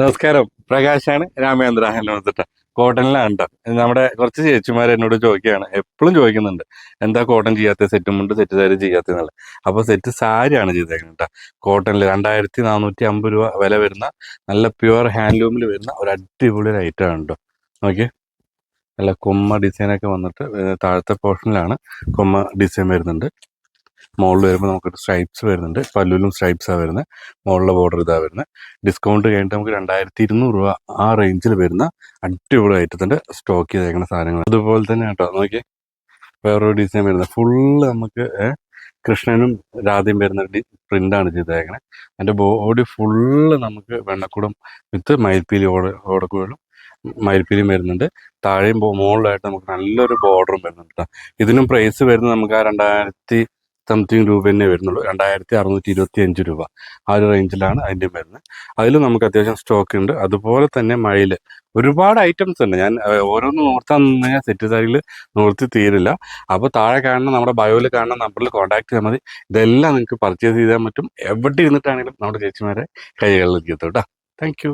നമസ്കാരം. പ്രകാശാണ് രാമേന്ദ്ര ഹനുമത്തിട്ട കോട്ടണിലാണ് കേട്ടോ നമ്മുടെ കുറച്ച് ചേച്ചിമാർ എന്നോട് ചോദിക്കുകയാണ്. എപ്പോഴും ചോദിക്കുന്നുണ്ട്. എന്താ കോട്ടൺ ചെയ്യാത്ത? സെറ്റും മുണ്ട് സെറ്റ് സാരി ചെയ്യാത്തതെന്നുള്ളത് അപ്പോൾ സെറ്റ് സാരിയാണ് ചെയ്തേക്കുന്നത് കേട്ടോ കോട്ടണിൽ രണ്ടായിരത്തി നാനൂറ്റി അമ്പത് രൂപ വില വരുന്ന നല്ല പ്യുവർ ഹാൻഡ്ലൂമിൽ വരുന്ന ഒരു അടിപൊളി ആണ് കേട്ടോ നോക്കി നല്ല കൊമ്മ ഡിസൈനൊക്കെ വന്നിട്ട് താഴത്തെ പോർഷനിലാണ് കൊമ്മ ഡിസൈൻ വരുന്നുണ്ട്. മുകളിൽ വരുമ്പോൾ നമുക്ക് സ്ട്രൈപ്സ് വരുന്നുണ്ട്. പല്ലുവിലും സ്ട്രൈപ്സാണ് വരുന്നത് മുകളിലെ ബോർഡർ ഇതാ വരുന്നത് ഡിസ്കൗണ്ട് കഴിഞ്ഞിട്ട് നമുക്ക് രണ്ടായിരത്തി ഇരുന്നൂറ് രൂപ ആ റേഞ്ചിൽ വരുന്ന അടിപൊളി ഐറ്റത്തിന്റെ സ്റ്റോക്ക് ചെയ്തേക്കുന്ന സാധനങ്ങൾ അതുപോലെ തന്നെ കേട്ടോ നോക്കി വേറൊരു ഡിസൈൻ വരുന്നത് ഫുള്ള് നമുക്ക് കൃഷ്ണനും രാധയും വരുന്ന പ്രിന്റാണ് ചെയ്തേക്കണേ. അതിന്റെ ബോഡി ഫുള്ള് നമുക്ക് വെണ്ണക്കുടം വിത്ത് മയിൽപ്പീലി ഓട ഓടക്കുകളും മയിൽപ്പീലിയും വരുന്നുണ്ട്. താഴെയും മുകളിലായിട്ട് നമുക്ക് നല്ലൊരു ബോർഡറും വരുന്നുണ്ട്. ഇതിനും പ്രൈസ് വരുന്നത് നമുക്ക് ആ രണ്ടായിരത്തി സംതിങ് രൂപ തന്നെ വരുന്നുള്ളൂ. രണ്ടായിരത്തി അറുന്നൂറ്റി ഇരുപത്തി അഞ്ച് രൂപ ആ ഒരു റേഞ്ചിലാണ് അതിന്റെ വരുന്നത്. അതിൽ നമുക്ക് അത്യാവശ്യം സ്റ്റോക്ക് ഉണ്ട്. അതുപോലെ തന്നെ മഴയിൽ ഒരുപാട് ഐറ്റംസ് ഉണ്ട്. ഞാൻ ഓരോന്ന് നോർത്താൻ നിന്ന് കഴിഞ്ഞാൽ സെറ്റ് സാരിയിൽ നോർത്തി തീരില്ല. അപ്പോൾ താഴെ കാണുന്ന നമ്മുടെ ബയോയിൽ കാണുന്ന നമ്പറിൽ കോൺടാക്ട് ചെയ്താൽ മതി. ഇതെല്ലാം നിങ്ങൾക്ക് പർച്ചേസ് ചെയ്യാൻ പറ്റും. എവിടെ ഇരുന്നിട്ടാണെങ്കിലും നമ്മുടെ ചേച്ചിമാരെ കൈകളിൽ കേട്ടോ. Thank you